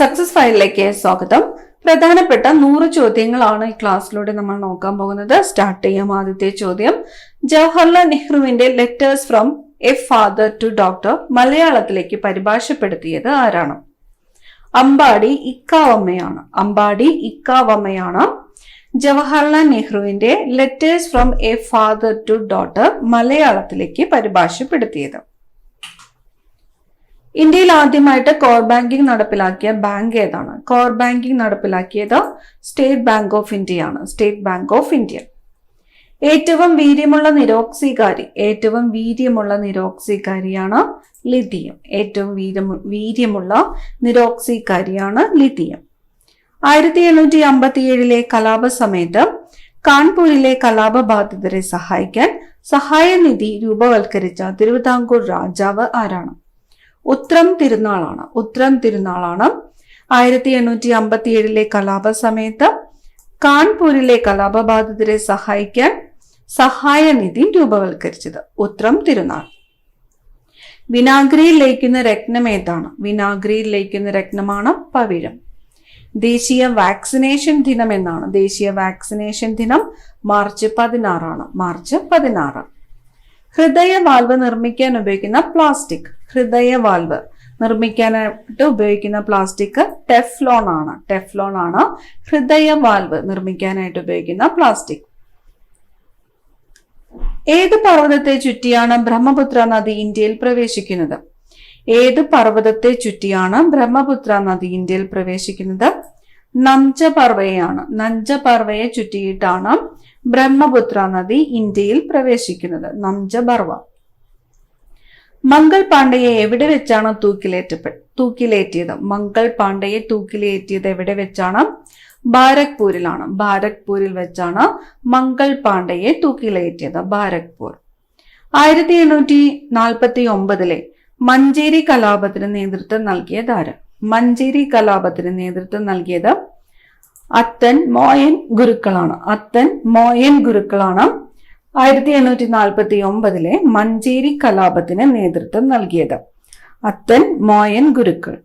Success ഫയലിലേക്ക് സ്വാഗതം. പ്രധാനപ്പെട്ട നൂറ് ചോദ്യങ്ങളാണ് ഈ ക്ലാസ്സിലൂടെ നമ്മൾ നോക്കാൻ പോകുന്നത്. സ്റ്റാർട്ട് ചെയ്യാം ആദ്യത്തെ ചോദ്യം. ജവഹർലാൽ നെഹ്റുവിന്റെ letters from a father to doctor മലയാളത്തിലേക്ക് പരിഭാഷപ്പെടുത്തിയത് ആരാണ്? അമ്പാടി ഇക്കാവമ്മയാണ്. അമ്പാടി ഇക്കാവമ്മയാണ്. ജവഹർലാൽ നെഹ്റുവിന്റെ letters from a father to daughter മലയാളത്തിലേക്ക് പരിഭാഷപ്പെടുത്തിയത്. ഇന്ത്യയിൽ ആദ്യമായിട്ട് കോർ ബാങ്കിംഗ് നടപ്പിലാക്കിയ ബാങ്ക് ഏതാണ്? കോർ ബാങ്കിംഗ് നടപ്പിലാക്കിയത് സ്റ്റേറ്റ് ബാങ്ക് ഓഫ് ഇന്ത്യ ആണ്. സ്റ്റേറ്റ് ബാങ്ക് ഓഫ് ഇന്ത്യ ഏറ്റവും വീര്യമുള്ള നിരോക്സികാരി ഏറ്റവും വീര്യമുള്ള നിരോക്സികാരിയാണ് ലിഥിയം ഏറ്റവും വീര്യം വീര്യമുള്ള നിരോക്സികാരിയാണ് ലിഥിയം ആയിരത്തി എണ്ണൂറ്റി അമ്പത്തി ഏഴിലെ കലാപ സമയത്ത് കാൺപൂരിലെ കലാപബാധിതരെ സഹായിക്കാൻ സഹായനിധി രൂപവൽക്കരിച്ച തിരുവിതാംകൂർ രാജാവ് ആരാണ്? ഉത്രം തിരുനാളാണ്. ഉത്രം തിരുനാളാണ്. ആയിരത്തി എണ്ണൂറ്റി അമ്പത്തി ഏഴിലെ കലാപ സമയത്ത് കാൺപൂരിലെ കലാപബാധിതരെ സഹായിക്കാൻ സഹായനിധി രൂപവൽക്കരിച്ചത് ഉത്രം തിരുനാൾ. വിനാഗിരിയിൽ ലയിക്കുന്ന രത്നം ഏതാണ്? വിനാഗിരിയിൽ ലയിക്കുന്ന രത്നമാണ് പവിഴം. ദേശീയ വാക്സിനേഷൻ ദിനം എന്നാണ്. ദേശീയ വാക്സിനേഷൻ ദിനം മാർച്ച് പതിനാറാണ്. മാർച്ച് പതിനാറ്. ഹൃദയ വാൽവ് നിർമ്മിക്കാൻ ഉപയോഗിക്കുന്ന പ്ലാസ്റ്റിക് ഹൃദയ വാൽവ് നിർമ്മിക്കാനായിട്ട് ഉപയോഗിക്കുന്ന പ്ലാസ്റ്റിക് ടെഫ്ലോൺ ആണ്. ടെഫ്ലോൺ ആണ് ഹൃദയ വാൽവ് നിർമ്മിക്കാനായിട്ട് ഉപയോഗിക്കുന്ന പ്ലാസ്റ്റിക് ഏത് പർവതത്തെ ചുറ്റിയാണ് ബ്രഹ്മപുത്ര നദി ഇന്ത്യയിൽ പ്രവേശിക്കുന്നത്? ഏത് പർവതത്തെ ചുറ്റിയാണ് ബ്രഹ്മപുത്ര നദി ഇന്ത്യയിൽ പ്രവേശിക്കുന്നത്? നംജ നഞ്ചപർവയെ ചുറ്റിയിട്ടാണ് ബ്രഹ്മപുത്ര നദി ഇന്ത്യയിൽ പ്രവേശിക്കുന്നത്. നംജ പർവ മംഗൾ പാണ്ഡയെ എവിടെ വെച്ചാണ് തൂക്കിലേറ്റപ്പെ തൂക്കിലേറ്റിയത്? മംഗൾ പാണ്ഡയെ തൂക്കിലേറ്റിയത് എവിടെ വെച്ചാണ്? ബാരക്പൂരിലാണ്. ബാരക്പൂരിൽ വെച്ചാണ് മംഗൾ പാണ്ഡയെ തൂക്കിലേറ്റിയത്. ബാരക്പൂർ. ആയിരത്തി എണ്ണൂറ്റി നാൽപ്പത്തി ഒമ്പതിലെ മഞ്ചേരി കലാപത്തിന് നേതൃത്വം നൽകിയ ആര് മഞ്ചേരി കലാപത്തിന് നേതൃത്വം നൽകിയത് അത്തൻ മോയൻ ഗുരുക്കളാണ്. അത്തൻ മോയൻ ഗുരുക്കളാണ് ആയിരത്തി എണ്ണൂറ്റി നാൽപ്പത്തി ഒമ്പതിലെ മഞ്ചേരി കലാപത്തിന് നേതൃത്വം നൽകിയത്. അത്തൻ മോയൻ ഗുരുക്കൾ.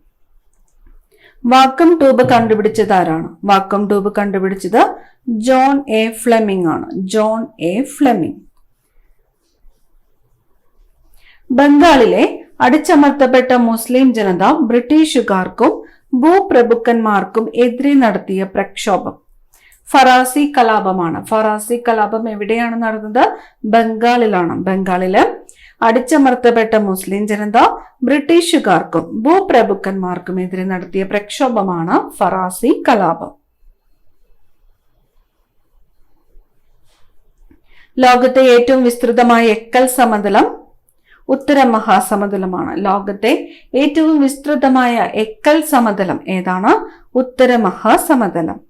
വാക്കം ട്യൂബ് കണ്ടുപിടിച്ചത് ആരാണ് വാക്കം ട്യൂബ് കണ്ടുപിടിച്ചത് ജോൺ എ ഫ്ലെമിംഗ് ആണ്. John A Fleming. ബംഗാളിലെ അടിച്ചമർത്തപ്പെട്ട മുസ്ലിം ജനത ബ്രിട്ടീഷുകാർക്കും ഭൂപ്രഭുക്കന്മാർക്കും എതിരെ നടത്തിയ പ്രക്ഷോഭം. ഫറാസി കലാപമാണ്. ഫറാസി കലാപം എവിടെയാണ് നടന്നത്? ബംഗാളിലാണ്. ബംഗാളിൽ അടിച്ചമർത്തപ്പെട്ട മുസ്ലിം ജനത ബ്രിട്ടീഷുകാർക്കും ഭൂപ്രഭുക്കന്മാർക്കും എതിരെ നടത്തിയ പ്രക്ഷോഭമാണ് ഫറാസി കലാപം. ലോകത്തെ ഏറ്റവും വിസ്തൃതമായ എക്കൽ സമതലം ഉത്തര മഹാസമതലമാണ് ലോകത്തെ ഏറ്റവും വിസ്തൃതമായ എക്കൽ സമതലം ഏതാണ്? ഉത്തര മഹാസമതലം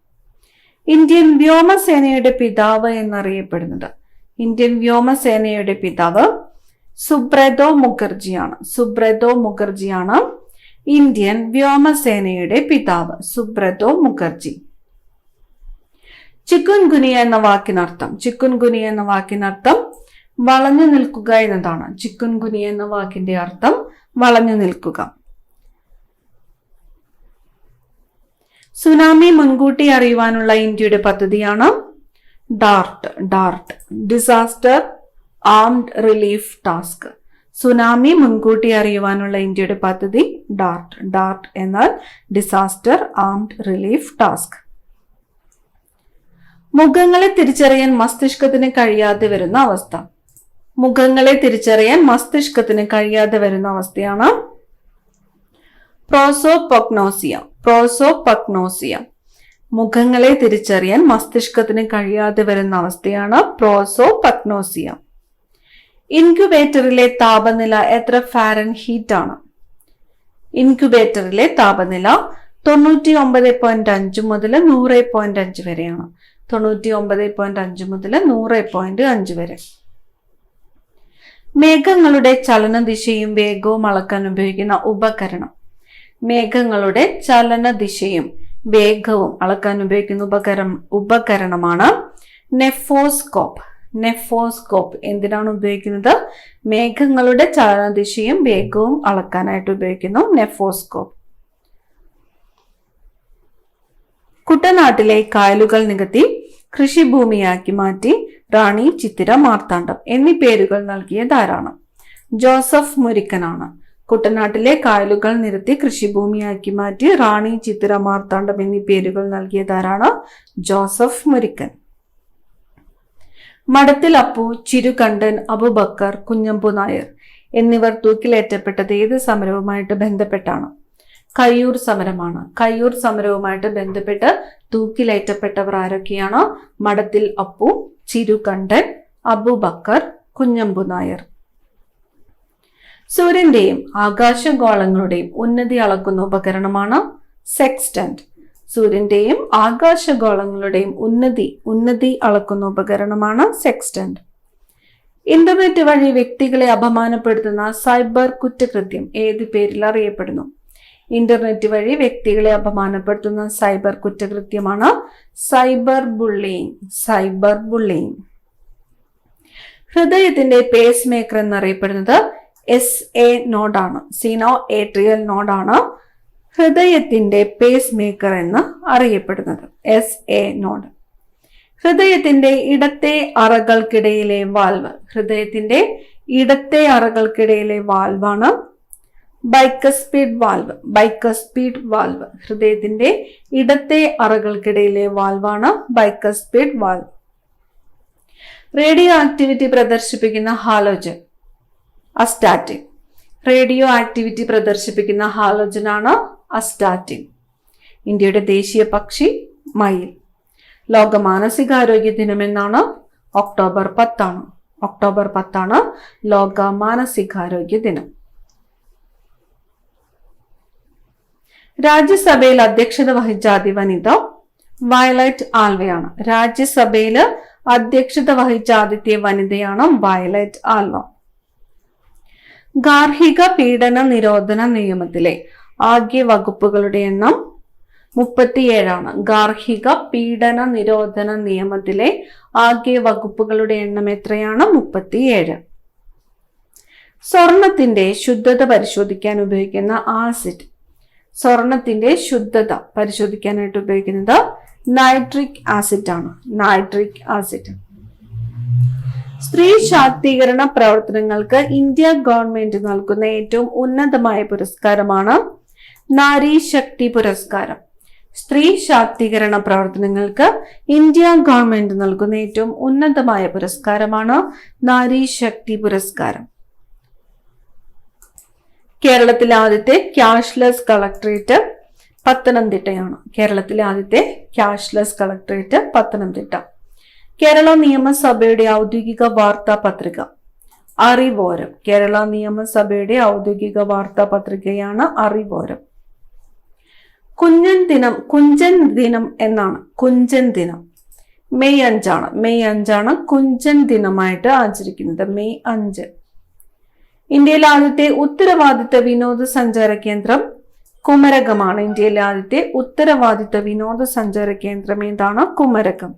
ഇന്ത്യൻ വ്യോമസേനയുടെ പിതാവ് എന്നറിയപ്പെടുന്നത്. ഇന്ത്യൻ വ്യോമസേനയുടെ പിതാവ് സുബ്രതോ മുഖർജിയാണ്. സുബ്രതോ മുഖർജിയാണ് ഇന്ത്യൻ വ്യോമസേനയുടെ പിതാവ് സുബ്രതോ മുഖർജി. ചിക്കുൻ ഗുനിയ എന്ന വാക്കിനർത്ഥം ചിക്കുൻ ഗുനിയ എന്ന വാക്കിനർത്ഥം വളഞ്ഞു നിൽക്കുക എന്നതാണ്. ചിക്കുൻ ഗുനിയ എന്ന വാക്കിന്റെ അർത്ഥം വളഞ്ഞു നിൽക്കുക. സുനാമി മുൻകൂട്ടി അറിയുവാനുള്ള ഇന്ത്യയുടെ പദ്ധതിയാണ് DART. DART disaster armed relief task. Tsunami മുൻകൂട്ടി അറിയുവാനുള്ള ഇന്ത്യയുടെ പദ്ധതി ഡാർട്ട്. ഡാർട്ട് എന്നാൽ ഡിസാസ്റ്റർ ആംഡ് റിലീഫ് ടാസ്ക്. മുഖങ്ങളെ തിരിച്ചറിയാൻ മസ്തിഷ്കത്തിന് കഴിയാതെ വരുന്ന അവസ്ഥ. മുഖങ്ങളെ തിരിച്ചറിയാൻ മസ്തിഷ്കത്തിന് കഴിയാതെ വരുന്ന അവസ്ഥയാണ് പ്രോസോപൊഗ്നോസിയ പ്രോസോപഗ്നോസിയ മുഖങ്ങളെ തിരിച്ചറിയാൻ മസ്തിഷ്കത്തിന് കഴിയാതെ വരുന്ന അവസ്ഥയാണ് പ്രോസോപഗ്നോസിയ ഇൻക്യുബേറ്ററിലെ താപനില എത്ര ഫാരൻ ഹീറ്റ് ആണ് ഇൻക്യുബേറ്ററിലെ താപനില തൊണ്ണൂറ്റി ഒമ്പത് പോയിന്റ് അഞ്ച് മുതൽ നൂറ് പോയിന്റ് അഞ്ച് വരെയാണ്. തൊണ്ണൂറ്റി ഒമ്പത് പോയിന്റ് അഞ്ച് മുതൽ നൂറ് പോയിന്റ് അഞ്ച് വരെ. മേഘങ്ങളുടെ ചലന ദിശയും വേഗവും അളക്കാൻ ഉപയോഗിക്കുന്ന ഉപകരണം. മേഘങ്ങളുടെ ചലന ദിശയും വേഗവും അളക്കാൻ ഉപയോഗിക്കുന്ന ഉപകരണം ഉപകരണമാണ് നെഫോസ്കോപ്പ് നെഫോസ്കോപ്പ് എന്തിനാണ് ഉപയോഗിക്കുന്നത്? മേഘങ്ങളുടെ ചലനദിശയും വേഗവും അളക്കാനായിട്ട് ഉപയോഗിക്കുന്നു നെഫോസ്കോപ്പ് കുട്ടനാട്ടിലെ കായലുകൾ നികത്തി കൃഷിഭൂമിയാക്കി മാറ്റി റാണി ചിത്തിര മാർത്താണ്ഡം എന്നീ പേരുകൾ നൽകിയ നൽകിയതാരാണ് ജോസഫ് മുരിക്കനാണ് കുട്ടനാട്ടിലെ കായലുകൾ നിരത്തി കൃഷിഭൂമിയാക്കി മാറ്റി റാണി ചിത്തിര മാർത്താണ്ഡം എന്നീ പേരുകൾ നൽകിയതാരാണ് ജോസഫ് മുരിക്കൻ മഠത്തിൽ അപ്പു ചിരുകണ്ഠൻ അബുബക്കർ കുഞ്ഞമ്പു നായർ എന്നിവർ തൂക്കിലേറ്റപ്പെട്ടത് ഏത് സമരവുമായിട്ട് ബന്ധപ്പെട്ടാണ്? കയ്യൂർ സമരമാണ്. കയ്യൂർ സമരവുമായിട്ട് ബന്ധപ്പെട്ട് തൂക്കിലേറ്റപ്പെട്ടവർ ആരൊക്കെയാണ്? മഠത്തിൽ അപ്പു ചിരുകണ്ഠൻ അബുബക്കർ കുഞ്ഞമ്പു നായർ. സൂര്യന്റെയും ആകാശഗോളങ്ങളുടെയും ഉന്നതി അളക്കുന്ന ഉപകരണമാണ് സെക്സ്റ്റന്റ്. സൂര്യന്റെയും ആകാശഗോളങ്ങളുടെയും ഉന്നതി ഉന്നതി അളക്കുന്ന ഉപകരണമാണ് സെക്സ്റ്റന്റ്. ഇന്റർനെറ്റ് വഴി വ്യക്തികളെ അപമാനപ്പെടുത്തുന്ന സൈബർ കുറ്റകൃത്യം ഏത് പേരിൽ അറിയപ്പെടുന്നു? ഇന്റർനെറ്റ് വഴി വ്യക്തികളെ അപമാനപ്പെടുത്തുന്ന സൈബർ കുറ്റകൃത്യമാണ് സൈബർ ബുള്ളിങ് സൈബർ ബുള്ളിങ്. ഹൃദയത്തിന്റെ പേസ് മേക്കർ എന്നറിയപ്പെടുന്നത് എസ് എ നോഡാണ് സീനോ ഏട്രിയൽ നോഡാണ് ഹൃദയത്തിന്റെ പേസ് മേക്കർ എന്ന് അറിയപ്പെടുന്നത്. എസ് എ നോഡ് ഹൃദയത്തിന്റെ ഇടത്തെ അറകൾക്കിടയിലെ വാൽവ് ഹൃദയത്തിന്റെ ഇടത്തെ അറകൾക്കിടയിലെ വാൽവാണ് ബൈക്കസ്പീഡ് വാൽവ് ബൈക്കസ്പീഡ് വാൽവ്. ഹൃദയത്തിന്റെ ഇടത്തെ അറകൾക്കിടയിലെ വാൽവാണ് ബൈക്കസ്പീഡ് വാൽവ്. റേഡിയോ ആക്ടിവിറ്റി പ്രദർശിപ്പിക്കുന്ന ഹാലോജൻ അസ്റ്റാറ്റിൻ. റേഡിയോ ആക്ടിവിറ്റി പ്രദർശിപ്പിക്കുന്ന ഹാലോജനാണ് അസ്റ്റാറ്റിൻ. ഇന്ത്യയുടെ ദേശീയ പക്ഷി മയിൽ. ലോക മാനസികാരോഗ്യ ദിനം എന്നാണ് ഒക്ടോബർ പത്താണ്. ഒക്ടോബർ പത്താണ് ലോക മാനസികാരോഗ്യ ദിനം രാജ്യസഭയിൽ അധ്യക്ഷത വഹിച്ച ആദ്യ വനിത വയലറ്റ് ആൽവയാണ്. രാജ്യസഭയിൽ അധ്യക്ഷത വഹിച്ച ആദ്യത്തെ വനിതയാണ് വയലറ്റ് ആൽവ. ഗാർഹിക പീഡന നിരോധന നിയമത്തിലെ ആകെ വകുപ്പുകളുടെ എണ്ണം മുപ്പത്തിയേഴാണ്. ഗാർഹിക പീഡന നിരോധന നിയമത്തിലെ ആകെ വകുപ്പുകളുടെ എണ്ണം എത്രയാണ്? മുപ്പത്തിയേഴ്. സ്വർണത്തിന്റെ ശുദ്ധത പരിശോധിക്കാൻ ഉപയോഗിക്കുന്ന ആസിഡ് സ്വർണത്തിന്റെ ശുദ്ധത പരിശോധിക്കാനായിട്ട് ഉപയോഗിക്കുന്നത് നൈട്രിക് ആസിഡ് ആണ്. നൈട്രിക് ആസിഡ് സ്ത്രീ ശാക്തീകരണ പ്രവർത്തനങ്ങൾക്ക് ഇന്ത്യ ഗവൺമെന്റ് നൽകുന്ന ഏറ്റവും ഉന്നതമായ പുരസ്കാരമാണ് നാരി ശക്തി പുരസ്കാരം. സ്ത്രീ ശാക്തീകരണ പ്രവർത്തനങ്ങൾക്ക് ഇന്ത്യ ഗവൺമെന്റ് നൽകുന്ന ഏറ്റവും ഉന്നതമായ പുരസ്കാരമാണ് നാരി ശക്തി പുരസ്കാരം. കേരളത്തിലെ ആദ്യത്തെ ക്യാഷ്ലെസ് കളക്ടറേറ്റ് പത്തനംതിട്ടയാണ്. കേരളത്തിലെ ആദ്യത്തെ ക്യാഷ്ലെസ് കളക്ടറേറ്റ് പത്തനംതിട്ട. കേരള നിയമസഭയുടെ ഔദ്യോഗിക വാർത്താ പത്രിക അറിവോരം. കേരള നിയമസഭയുടെ ഔദ്യോഗിക വാർത്താ പത്രികയാണ് അറിവോരം. കുഞ്ഞൻ ദിനം കുഞ്ചൻ ദിനം എന്നാണ്. കുഞ്ചൻ ദിനം. മെയ് അഞ്ചാണ്. മെയ് അഞ്ചാണ് കുഞ്ചൻ ദിനമായിട്ട് ആചരിക്കുന്നത്. മെയ് അഞ്ച്. ഇന്ത്യയിലെ ആദ്യത്തെ ഉത്തരവാദിത്ത വിനോദസഞ്ചാര കേന്ദ്രം കുമരകമാണ്. ഇന്ത്യയിലെ ആദ്യത്തെ ഉത്തരവാദിത്ത വിനോദസഞ്ചാര കേന്ദ്രം എന്താണ് കുമരകം.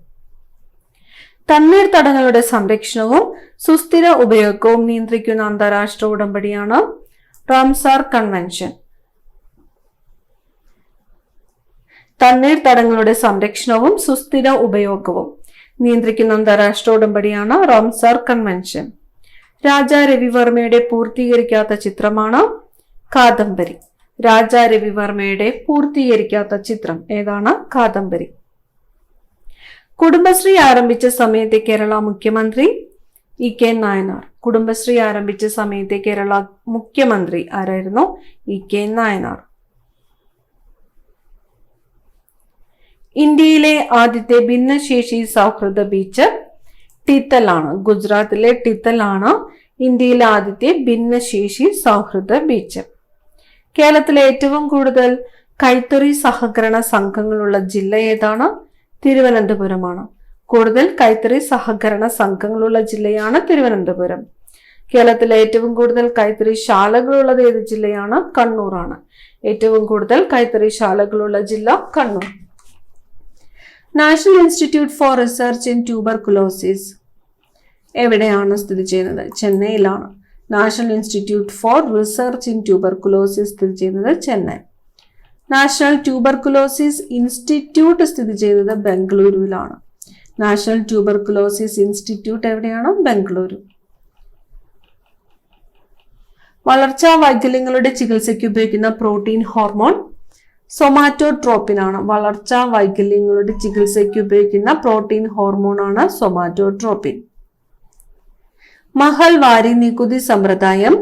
തണ്ണീർത്തടങ്ങളുടെ സംരക്ഷണവും സുസ്ഥിര ഉപയോഗവും നിയന്ത്രിക്കുന്ന അന്താരാഷ്ട്ര ഉടമ്പടിയാണ് റാംസാർ കൺവെൻഷൻ. തണ്ണീർത്തടങ്ങളുടെ സംരക്ഷണവും സുസ്ഥിര ഉപയോഗവും നിയന്ത്രിക്കുന്ന അന്താരാഷ്ട്ര ഉടമ്പടിയാണ് റാംസാർ കൺവെൻഷൻ. രാജാ രവിവർമ്മയുടെ പൂർത്തീകരിക്കാത്ത ചിത്രമാണ് കാദംബരി. രാജാ രവിവർമ്മയുടെ പൂർത്തീകരിക്കാത്ത ചിത്രം ഏതാണ്? കാദംബരി. കുടുംബശ്രീ ആരംഭിച്ച സമയത്തെ കേരള മുഖ്യമന്ത്രി ഇ കെ നായനാർ. കുടുംബശ്രീ ആരംഭിച്ച സമയത്തെ കേരള മുഖ്യമന്ത്രി ആരായിരുന്നു? E K Nayanar. ഇന്ത്യയിലെ ആദ്യത്തെ ഭിന്നശേഷി സൗഹൃദ ബീച്ച് ടിത്തലാണ്. ഗുജറാത്തിലെ ടിത്തലാണ് ഇന്ത്യയിലെ ആദ്യത്തെ ഭിന്നശേഷി സൗഹൃദ ബീച്ച്. കേരളത്തിലെ ഏറ്റവും കൂടുതൽ കൈത്തറി സഹകരണ സംഘങ്ങളുള്ള ജില്ല ഏതാണ്? തിരുവനന്തപുരമാണ്. കൂടുതൽ കൈത്തറി സഹകരണ സംഘങ്ങളുള്ള ജില്ലയാണ് തിരുവനന്തപുരം. കേരളത്തിലെ ഏറ്റവും കൂടുതൽ കൈത്തറി ശാലകളുള്ളത് ഏത് ജില്ലയാണ്? കണ്ണൂറാണ് ഏറ്റവും കൂടുതൽ കൈത്തറി ശാലകളുള്ള ജില്ല Kannur. National Institute for Research in Tuberculosis എവിടെയാണ് സ്ഥിതി ചെയ്യുന്നത്? ചെന്നൈയിലാണ്. National Institute for Research in Tuberculosis സ്ഥിതി ചെയ്യുന്നത് ചെന്നൈ. നാഷണൽ ട്യൂബർകുലോസിസ് ഇൻസ്റ്റിറ്റ്യൂട്ട് സ്ഥിതി ചെയ്യുന്നത് ബംഗളൂരുവിലാണ്. നാഷണൽ ട്യൂബർകുലോസിസ് ഇൻസ്റ്റിറ്റ്യൂട്ട് എവിടെയാണ്? ബംഗളൂരു. വളർച്ചാ വൈകല്യങ്ങളുടെ ചികിത്സയ്ക്ക് ഉപയോഗിക്കുന്ന പ്രോട്ടീൻ ഹോർമോൺ സൊമാറ്റോട്രോപ്പിൻ ആണ് വളർച്ചാ വൈകല്യങ്ങളുടെ ചികിത്സയ്ക്ക് ഉപയോഗിക്കുന്ന പ്രോട്ടീൻ ഹോർമോൺ ആണ് സൊമാറ്റോട്രോപ്പിൻ. മഹൽ വാരി നികുതി സമ്പ്രദായം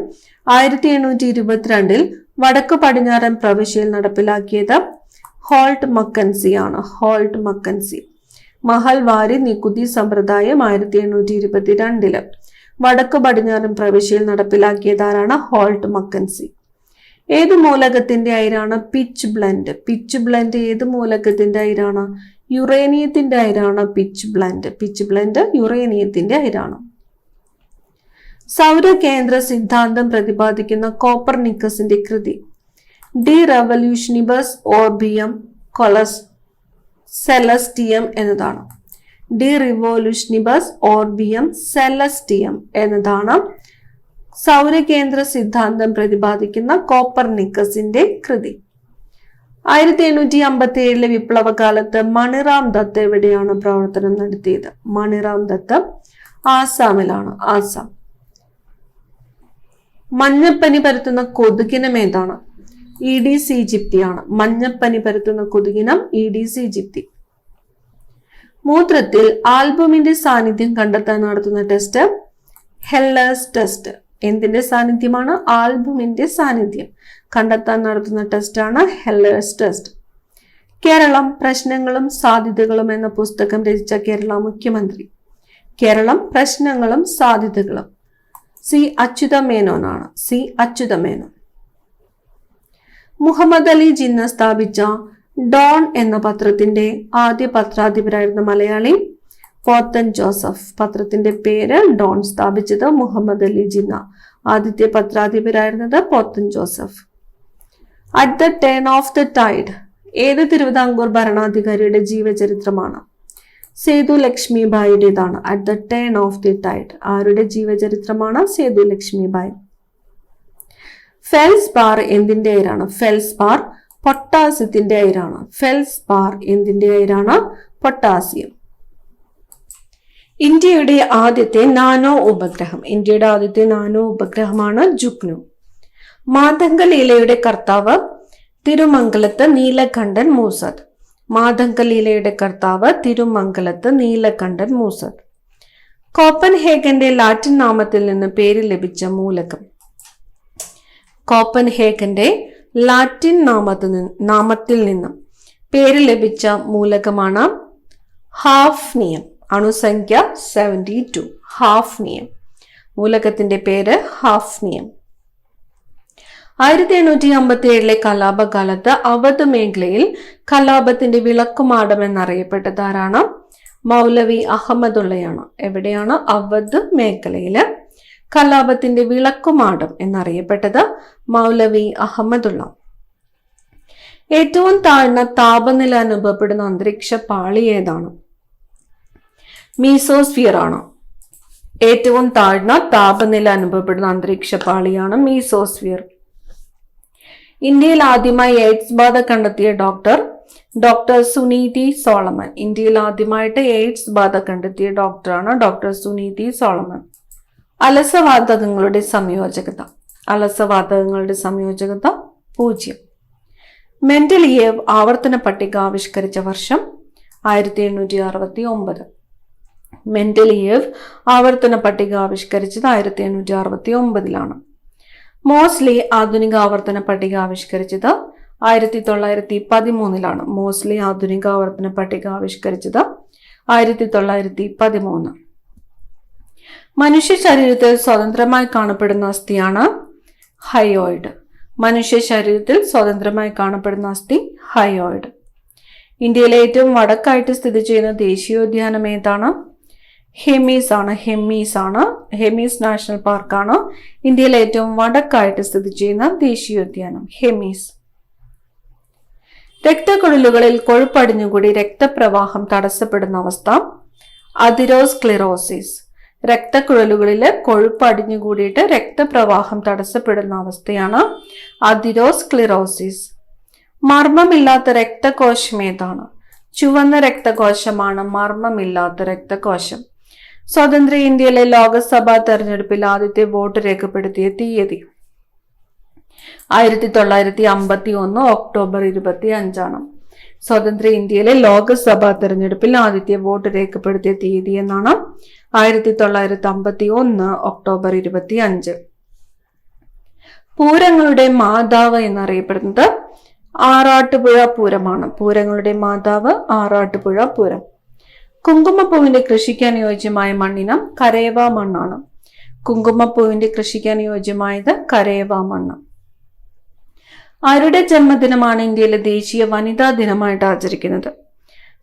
ആയിരത്തി എണ്ണൂറ്റി ഇരുപത്തിരണ്ടിൽ വടക്ക് പടിഞ്ഞാറൻ പ്രവിശ്യയിൽ നടപ്പിലാക്കിയത് ഹോൾട്ട് മക്കൻസി ആണ്. Holt Mackenzie. മഹൽ വാരി നികുതി സമ്പ്രദായം ആയിരത്തി എണ്ണൂറ്റി ഇരുപത്തിരണ്ടിൽ വടക്ക് പടിഞ്ഞാറൻ പ്രവിശ്യയിൽ നടപ്പിലാക്കിയതാരാണ്? Holt Mackenzie. ഏത് മൂലകത്തിന്റെ അയിരാണ്? Pitchblende. പിച്ച് ബ്ലെൻഡ് ഏത് മൂലകത്തിന്റെ അയിരാണ്? യുറേനിയത്തിന്റെ അയിരാണ് പിച്ച് ബ്ലെൻഡ്. പിച്ച് ബ്ലെൻഡ് യുറേനിയത്തിന്റെ അയിരാണ്. സൗരകേന്ദ്ര സിദ്ധാന്തം പ്രതിപാദിക്കുന്ന കോപ്പർ നിക്കസിന്റെ കൃതി. ഡി റവല്യൂഷനിബസ് ഓർബിയം കൊളസ് സെലസ്റ്റിയം എന്നതാണ്. ഡി റിവോല്യൂഷനിബസ് ഓർബിയം സെലസ്റ്റിയം എന്നതാണ് സൗരകേന്ദ്ര സിദ്ധാന്തം പ്രതിപാദിക്കുന്ന കോപ്പർ നിക്കസിന്റെ കൃതി. ആയിരത്തി എണ്ണൂറ്റി അമ്പത്തി ഏഴിലെ വിപ്ലവകാലത്ത് മണിറാം ദത്ത് എവിടെയാണ് പ്രവർത്തനം നടത്തിയത്? മണിറാം ദത്ത് ആസാമിലാണ്. ആസാം. മഞ്ഞപ്പനി പരത്തുന്ന കൊതുകിനം ഏതാണ്? ഇഡിസ് ഈജിപ്തിയാണ് മഞ്ഞപ്പനി പരത്തുന്ന കൊതുകിനം ഇഡിസ് ഈജിപ്തി മൂത്രത്തിൽ ആൽബമിന്റെ സാന്നിധ്യം കണ്ടെത്താൻ നടത്തുന്ന ടെസ്റ്റ് ഹെല്ലേഴ്സ് ടെസ്റ്റ് എന്തിന്റെ സാന്നിധ്യമാണ്? ആൽബമിന്റെ സാന്നിധ്യം കണ്ടെത്താൻ നടത്തുന്ന ടെസ്റ്റാണ് ഹെല്ലേഴ്സ് ടെസ്റ്റ് കേരളം പ്രശ്നങ്ങളും സാധ്യതകളും എന്ന പുസ്തകം രചിച്ച കേരള മുഖ്യമന്ത്രി. കേരളം പ്രശ്നങ്ങളും സാധ്യതകളും. സി അച്യുത മേനോനാണ് സി അച്യുത മേനോൻ മുഹമ്മദ് അലി ജിന്ന സ്ഥാപിച്ച ഡോൺ എന്ന പത്രത്തിന്റെ ആദ്യ പത്രാധിപരായിരുന്ന മലയാളി പോത്തൻ ജോസഫ്. പത്രത്തിന്റെ പേര് ഡോൺ സ്ഥാപിച്ചത് മുഹമ്മദ് അലി ജിന്ന. ആദ്യത്തെ പത്രാധിപരായിരുന്നത് Pothan Joseph. At the turn of the tide ഏത് തിരുവിതാംകൂർ ഭരണാധികാരിയുടെ ജീവചരിത്രമാണ്? Sethu ലക്ഷ്മിബായിയുടേതാണ് at the turn of the tide ആരുടെ ജീവചരിത്രമാണ്? സേതു ലക്ഷ്മിബായി ഫെൽസ് ബാർ എന്തിന്റെ അയരാണ്? ഫെൽസ് ബാർ പൊട്ടാസ്യത്തിന്റെ അയരാണ്. ഫെൽസ് ബാർ എന്തിന്റെ അയരാണ്? പൊട്ടാസ്യം. ഇന്ത്യയുടെ ആദ്യത്തെ നാനോ ഉപഗ്രഹം. ഇന്ത്യയുടെ ആദ്യത്തെ നാനോ ഉപഗ്രഹമാണ് ജുഗ്നു. മാതംഗ കർത്താവ് തിരുമംഗലത്ത് നീലകണ്ഠൻ മൂസത് മാതംഗ ലീലയുടെ കർത്താവ് തിരുമംഗലത്ത് നീലകണ്ഠൻ മൂസർ. കോപ്പൻഹേഗന്റെ ലാറ്റിൻ നാമത്തിൽ നിന്ന് പേര് ലഭിച്ച മൂലകം. കോപ്പൻഹേഗന്റെ ലാറ്റിൻ നാമത്തിൽ നാമത്തിൽ നിന്ന് പേര് ലഭിച്ച മൂലകമാണ് ഹാഫ്നിയം. അണുസംഖ്യ സെവന്റി ടു ഹാഫ്നിയം. മൂലകത്തിന്റെ പേര് ഹാഫ്നിയം. ആയിരത്തി എണ്ണൂറ്റി അമ്പത്തി ഏഴിലെ കലാപകാലത്ത് അവധ് മേഖലയിൽ കലാപത്തിന്റെ വിളക്കുമാടം എന്നറിയപ്പെട്ടത് ആരാണ് മൗലവി അഹമ്മദുള്ളയാണ്. എവിടെയാണ് അവധ് മേഖലയിൽ കലാപത്തിന്റെ വിളക്കുമാടം എന്നറിയപ്പെട്ടത്? മൗലവി അഹമ്മദുള്ള. ഏറ്റവും താഴ്ന്ന താപനില അനുഭവപ്പെടുന്ന അന്തരീക്ഷ പാളി ഏതാണ്? മീസോസ്ഫിയർ ആണ് ഏറ്റവും താഴ്ന്ന താപനില അനുഭവപ്പെടുന്ന അന്തരീക്ഷ പാളിയാണ് മീസോസ്ഫിയർ. ഇന്ത്യയിൽ ആദ്യമായി എയ്ഡ്സ് ബാധ കണ്ടെത്തിയ ഡോക്ടർ ഡോക്ടർ സുനീതി സോളമൻ. ഇന്ത്യയിൽ ആദ്യമായിട്ട് എയ്ഡ്സ് ബാധ കണ്ടെത്തിയ ഡോക്ടറാണ് ഡോക്ടർ സുനീതി സോളമൻ. അലസവാതകങ്ങളുടെ സംയോജകത. അലസവാതകങ്ങളുടെ സംയോജകത പൂജ്യം. മെന്റലിയേവ് ആവർത്തന പട്ടിക ആവിഷ്കരിച്ച വർഷം ആയിരത്തി എണ്ണൂറ്റി അറുപത്തി ഒമ്പത് മെന്റലിയേവ് ആവർത്തന പട്ടിക ആവിഷ്കരിച്ചത് ആയിരത്തി എണ്ണൂറ്റി അറുപത്തി ഒമ്പതിലാണ് മോസ്ലി ആധുനിക ആവർത്തന പട്ടിക ആവിഷ്കരിച്ചത് ആയിരത്തി തൊള്ളായിരത്തി പതിമൂന്നിലാണ്. മോസ്ലി ആധുനിക ആവർത്തന പട്ടിക ആവിഷ്കരിച്ചത് ആയിരത്തി തൊള്ളായിരത്തി പതിമൂന്ന്. മനുഷ്യ ശരീരത്തിൽ സ്വതന്ത്രമായി കാണപ്പെടുന്ന അസ്ഥിയാണ് ഹയോയിഡ്. മനുഷ്യ ശരീരത്തിൽ സ്വതന്ത്രമായി കാണപ്പെടുന്ന അസ്ഥി ഹയോയിഡ്. ഇന്ത്യയിലെ ഏറ്റവും വടക്കായിട്ട് സ്ഥിതി ചെയ്യുന്ന ദേശീയോദ്യാനം ഏതാണ്? ഹെമീസ് ആണ് ഹെമീസ് ആണ്. ഹെമീസ് നാഷണൽ പാർക്കാണ്. ഇന്ത്യയിലെ ഏറ്റവും വടക്കായിട്ട് സ്ഥിതി ചെയ്യുന്ന ദേശീയോദ്യാനം ഹെമീസ്. രക്തക്കുഴലുകളിൽ കൊഴുപ്പടിഞ്ഞുകൂടി രക്തപ്രവാഹം തടസ്സപ്പെടുന്ന അവസ്ഥ അതിരോസ്ക്ലിറോസിസ്. രക്തക്കുഴലുകളിൽ കൊഴുപ്പ് അടിഞ്ഞുകൂടിയിട്ട് രക്തപ്രവാഹം തടസ്സപ്പെടുന്ന അവസ്ഥയാണ് അതിരോസ്ക്ലിറോസിസ്. മർമ്മമില്ലാത്ത രക്തകോശം ഏതാണ്? ചുവന്ന രക്തകോശമാണ് മർമ്മമില്ലാത്ത രക്തകോശം. സ്വതന്ത്ര ഇന്ത്യയിലെ ലോകസഭാ തെരഞ്ഞെടുപ്പിൽ ആദ്യത്തെ വോട്ട് രേഖപ്പെടുത്തിയ തീയതി. ആയിരത്തി തൊള്ളായിരത്തി അമ്പത്തി ഒന്ന് ഒക്ടോബർ ഇരുപത്തി അഞ്ചാണ്. സ്വതന്ത്ര ഇന്ത്യയിലെ ലോകസഭാ തെരഞ്ഞെടുപ്പിൽ ആദ്യത്തെ വോട്ട് രേഖപ്പെടുത്തിയ തീയതി എന്നാണ് ആയിരത്തി തൊള്ളായിരത്തി അമ്പത്തി ഒന്ന് ഒക്ടോബർ ഇരുപത്തി അഞ്ച്. പൂരങ്ങളുടെ മാതാവ് എന്നറിയപ്പെടുന്നത് ആറാട്ടുപുഴ പൂരമാണ്. പൂരങ്ങളുടെ മാതാവ് ആറാട്ടുപുഴ പൂരം. കുങ്കുമപ്പൂവിന്റെ കൃഷിക്ക് അനുയോജ്യമായ മണ്ണിനം കരേവ മണ്ണാണ്. കുങ്കുമപ്പൂവിന്റെ കൃഷിക്ക് അനുയോജ്യമായത് കരേവ മണ്ണ്. ആരുടെ ജന്മദിനമാണ് ഇന്ത്യയിലെ ദേശീയ വനിതാ ദിനമായിട്ട് ആചരിക്കുന്നത്?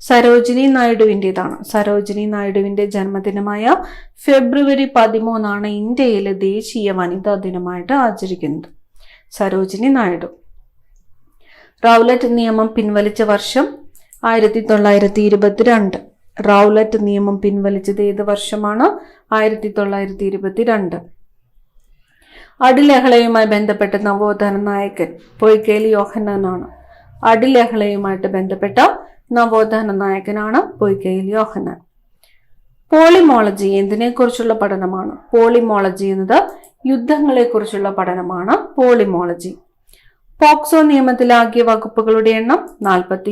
സരോജിനി നായിഡുവിന്റെതാണ് സരോജിനി നായിഡുവിന്റെ ജന്മദിനമായ ഫെബ്രുവരി പതിമൂന്നാണ് ഇന്ത്യയിലെ ദേശീയ വനിതാ ദിനമായിട്ട് ആചരിക്കുന്നത്. സരോജിനി നായിഡു. റൗലറ്റ് നിയമം പിൻവലിച്ച വർഷം ആയിരത്തി തൊള്ളായിരത്തി ഇരുപത്തിരണ്ട്. റൗലറ്റ് നിയമം പിൻവലിച്ചത് ഏത് വർഷമാണ്? ആയിരത്തി തൊള്ളായിരത്തി ഇരുപത്തിരണ്ട് അടിലഹളയുമായി ബന്ധപ്പെട്ട നവോത്ഥാന നായകൻ പൊയ്ക്കേലി യോഹന്നാനാണ്. അടിലഹളയുമായിട്ട് ബന്ധപ്പെട്ട നവോത്ഥാന നായകനാണ് പൊയ്ക്കേലി യോഹന്നാൻ. പോളിമോളജി എന്തിനെക്കുറിച്ചുള്ള പഠനമാണ്? പോളിമോളജി എന്നത് യുദ്ധങ്ങളെക്കുറിച്ചുള്ള പഠനമാണ് പോളിമോളജി. പോക്സോ നിയമത്തിലാക്കിയ വകുപ്പുകളുടെ എണ്ണം നാൽപ്പത്തി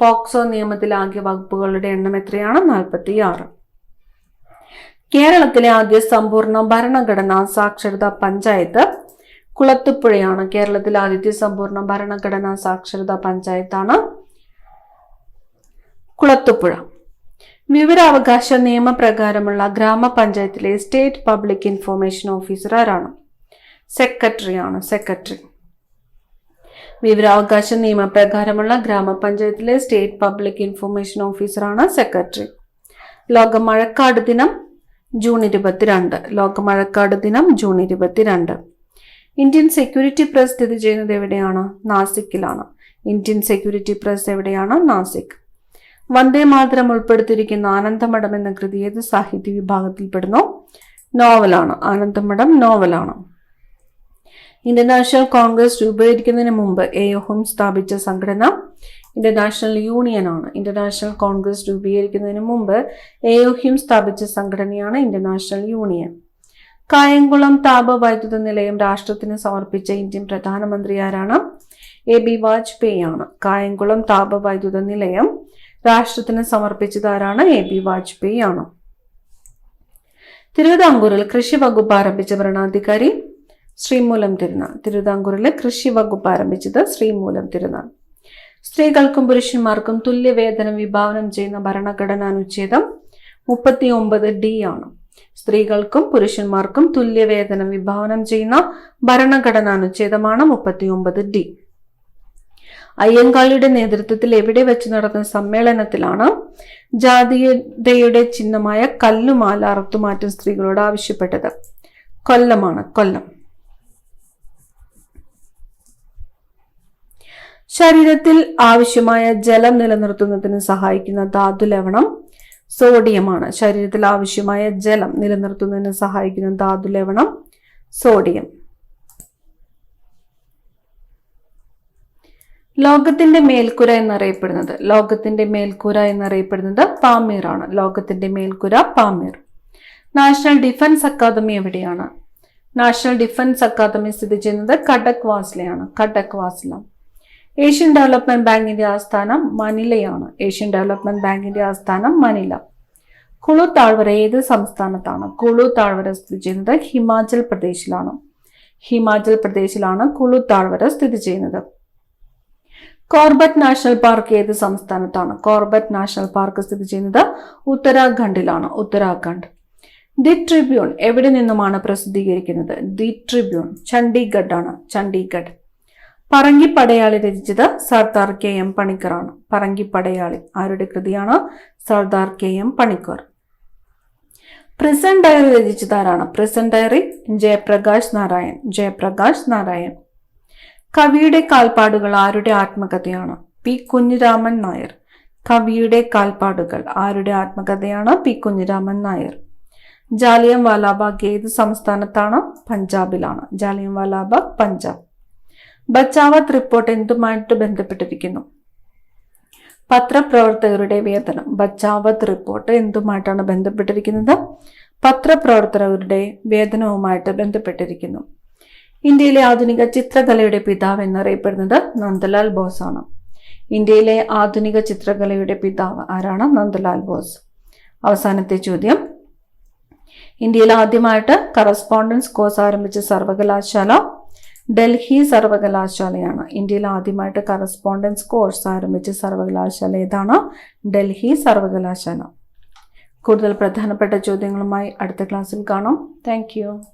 പോക്സോ നിയമത്തിലാകിയ വകുപ്പുകളുടെ എണ്ണം എത്രയാണ്? നാൽപ്പത്തി ആറ് കേരളത്തിലെ ആദ്യ സമ്പൂർണ ഭരണഘടനാ സാക്ഷരതാ പഞ്ചായത്ത് കുളത്തുപുഴയാണ്. കേരളത്തിലെ ആദ്യത്തെ സമ്പൂർണ ഭരണഘടനാ സാക്ഷരതാ പഞ്ചായത്താണ് കുളത്തുപുഴ. വിവരാവകാശ നിയമപ്രകാരമുള്ള ഗ്രാമപഞ്ചായത്തിലെ സ്റ്റേറ്റ് പബ്ലിക് ഇൻഫോർമേഷൻ ഓഫീസർ ആരാണ്? സെക്രട്ടറിയാണ് സെക്രട്ടറി വിവരാവകാശ നിയമപ്രകാരമുള്ള ഗ്രാമപഞ്ചായത്തിലെ സ്റ്റേറ്റ് പബ്ലിക് ഇൻഫർമേഷൻ ഓഫീസറാണ് സെക്രട്ടറി. ലോക മഴക്കാട് ദിനം ജൂൺ ഇരുപത്തിരണ്ട്. ലോക മഴക്കാട് ദിനം ജൂൺ ഇരുപത്തിരണ്ട്. ഇന്ത്യൻ സെക്യൂരിറ്റി പ്രസ് സ്ഥിതി ചെയ്യുന്നത് എവിടെയാണ്? നാസിക്കിലാണ്. ഇന്ത്യൻ സെക്യൂരിറ്റി പ്രസ് എവിടെയാണ്? നാസിക്. വന്ദേ മാതരം ഉൾപ്പെടുത്തിയിരിക്കുന്ന ആനന്ദമഠം എന്ന കൃതി ഏത് സാഹിത്യ വിഭാഗത്തിൽപ്പെടുന്നു നോവലാണ്. ആനന്ദമഠം നോവലാണ്. ഇന്ത്യൻ നാഷണൽ കോൺഗ്രസ് രൂപീകരിക്കുന്നതിന് മുമ്പ് എയോഹും സ്ഥാപിച്ച സംഘടന ഇന്റർനാഷണൽ യൂണിയനാണ് ഇന്റർനാഷണൽ കോൺഗ്രസ് രൂപീകരിക്കുന്നതിന് മുമ്പ് എയോഹ്യം സ്ഥാപിച്ച സംഘടനയാണ് ഇന്റർനാഷണൽ നാഷണൽ യൂണിയൻ കായംകുളം താപവൈദ്യുത നിലയം രാഷ്ട്രത്തിന് സമർപ്പിച്ച ഇന്ത്യൻ പ്രധാനമന്ത്രി ആരാണ്? എ ബി വാജ്പേയി ആണ്. കായംകുളം താപവൈദ്യുത നിലയം രാഷ്ട്രത്തിന് സമർപ്പിച്ചത് ആരാണ്? എ ബി വാജ്പേയി ആണ്. തിരുവിതാംകൂറിൽ കൃഷി വകുപ്പ് ആരംഭിച്ച ഭരണാധികാരി ശ്രീമൂലം തിരുനാൾ. തിരുവിതാംകൂറിലെ കൃഷി വകുപ്പ് ആരംഭിച്ചത് ശ്രീമൂലം തിരുനാൾ. സ്ത്രീകൾക്കും പുരുഷന്മാർക്കും തുല്യവേതനം വിഭാവനം ചെയ്യുന്ന ഭരണഘടനാ അനുച്ഛേദം മുപ്പത്തി ഒമ്പത് ഡി ആണ്. സ്ത്രീകൾക്കും പുരുഷന്മാർക്കും തുല്യവേതനം വിഭാവനം ചെയ്യുന്ന ഭരണഘടനാ അനുച്ഛേദമാണ് മുപ്പത്തി ഒമ്പത് ഡി. അയ്യങ്കാളിയുടെ നേതൃത്വത്തിൽ എവിടെ വെച്ച് നടന്ന സമ്മേളനത്തിലാണ് ജാതീയതയുടെ ചിഹ്നമായ കല്ലുമാല അറുത്തുമാറ്റം സ്ത്രീകളോട് ആവശ്യപ്പെട്ടത്? കൊല്ലമാണ്. കൊല്ലം. ശരീരത്തിൽ ആവശ്യമായ ജലം നിലനിർത്തുന്നതിന് സഹായിക്കുന്ന ധാതു ലവണം സോഡിയമാണ്. ശരീരത്തിൽ ആവശ്യമായ ജലം നിലനിർത്തുന്നതിന് സഹായിക്കുന്ന ധാതു ലവണം സോഡിയം. ലോകത്തിന്റെ മേൽക്കുര എന്നറിയപ്പെടുന്നത്. ലോകത്തിന്റെ മേൽക്കുര എന്നറിയപ്പെടുന്നത് ആണ് ലോകത്തിന്റെ മേൽക്കുര പാമീർ. നാഷണൽ ഡിഫൻസ് അക്കാദമി എവിടെയാണ്? നാഷണൽ ഡിഫൻസ് അക്കാദമി സ്ഥിതി ചെയ്യുന്നത് കടക് വാസ്ലയാണ് കടക് വാസ്ല ഏഷ്യൻ ഡെവലപ്മെന്റ് ബാങ്കിന്റെ ആസ്ഥാനം മനിലയാണ്. ഏഷ്യൻ ഡെവലപ്മെന്റ് ബാങ്കിന്റെ ആസ്ഥാനം മനില. കുളു താഴ്വര ഏത് സംസ്ഥാനത്താണ്? കുളു താഴ്വര സ്ഥിതി ചെയ്യുന്നത് ഹിമാചൽ പ്രദേശിലാണ്. ഹിമാചൽ പ്രദേശിലാണ് കുളു താഴ്വര സ്ഥിതി ചെയ്യുന്നത്. കോർബറ്റ് നാഷണൽ പാർക്ക് ഏത് സംസ്ഥാനത്താണ്? കോർബറ്റ് നാഷണൽ പാർക്ക് സ്ഥിതി ചെയ്യുന്നത് ഉത്തരാഖണ്ഡിലാണ്. ഉത്തരാഖണ്ഡ്. ദി ട്രിബ്യൂൺ എവിടെ നിന്നുമാണ് പ്രസിദ്ധീകരിക്കുന്നത്? ദി ട്രിബ്യൂൺ ചണ്ഡീഗഡ് ആണ് ചണ്ഡീഗഡ് പറങ്കിപ്പടയാളി രചിച്ചത് സർദാർ കെ എം പണിക്കറാണ്. പറങ്കിപ്പടയാളി ആരുടെ കൃതിയാണ്? Sardar K M Panikkar. Present diary രചിച്ചത് ആരാണ്? Present diary Jayaprakash Narayan. Jayaprakash Narayan. കവിയുടെ കാൽപ്പാടുകൾ ആരുടെ ആത്മകഥയാണ്? പി കുഞ്ഞിരാമൻ നായർ. കവിയുടെ കാൽപ്പാടുകൾ ആരുടെ ആത്മകഥയാണ്? പി കുഞ്ഞിരാമൻ നായർ. ജാലിയം വാലാബാഗ് ഏത് സംസ്ഥാനത്താണ്? പഞ്ചാബിലാണ്. ജാലിയം വാലാബാഗ് പഞ്ചാബ്. ബച്ചാവത്ത് റിപ്പോർട്ട് എന്തുമായിട്ട് ബന്ധപ്പെട്ടിരിക്കുന്നു? പത്രപ്രവർത്തകരുടെ വേതനം. ബച്ചാവത്ത് റിപ്പോർട്ട് എന്തുമായിട്ടാണ് ബന്ധപ്പെട്ടിരിക്കുന്നത്? പത്രപ്രവർത്തകരുടെ വേതനവുമായിട്ട് ബന്ധപ്പെട്ടിരിക്കുന്നു. ഇന്ത്യയിലെ ആധുനിക ചിത്രകലയുടെ പിതാവ് എന്നറിയപ്പെടുന്നത് നന്ദലാൽ ബോസ് ആണ്. ഇന്ത്യയിലെ ആധുനിക ചിത്രകലയുടെ പിതാവ് ആരാണ്? നന്ദലാൽ ബോസ്. അവസാനത്തെ ചോദ്യം. ഇന്ത്യയിൽ ആദ്യമായിട്ട് കറസ്പോണ്ടൻസ് കോഴ്സ് ആരംഭിച്ച സർവകലാശാല ഡൽഹി സർവകലാശാലയാണ്. ഇന്ത്യയിൽ ആദ്യമായിട്ട് കറസ്പോണ്ടൻസ് കോഴ്സ് ആരംഭിച്ച സർവകലാശാല ഏതാണ്? ഡൽഹി സർവകലാശാല. കൂടുതൽ പ്രധാനപ്പെട്ട ചോദ്യങ്ങളുമായി അടുത്ത ക്ലാസ്സിൽ കാണാം. താങ്ക്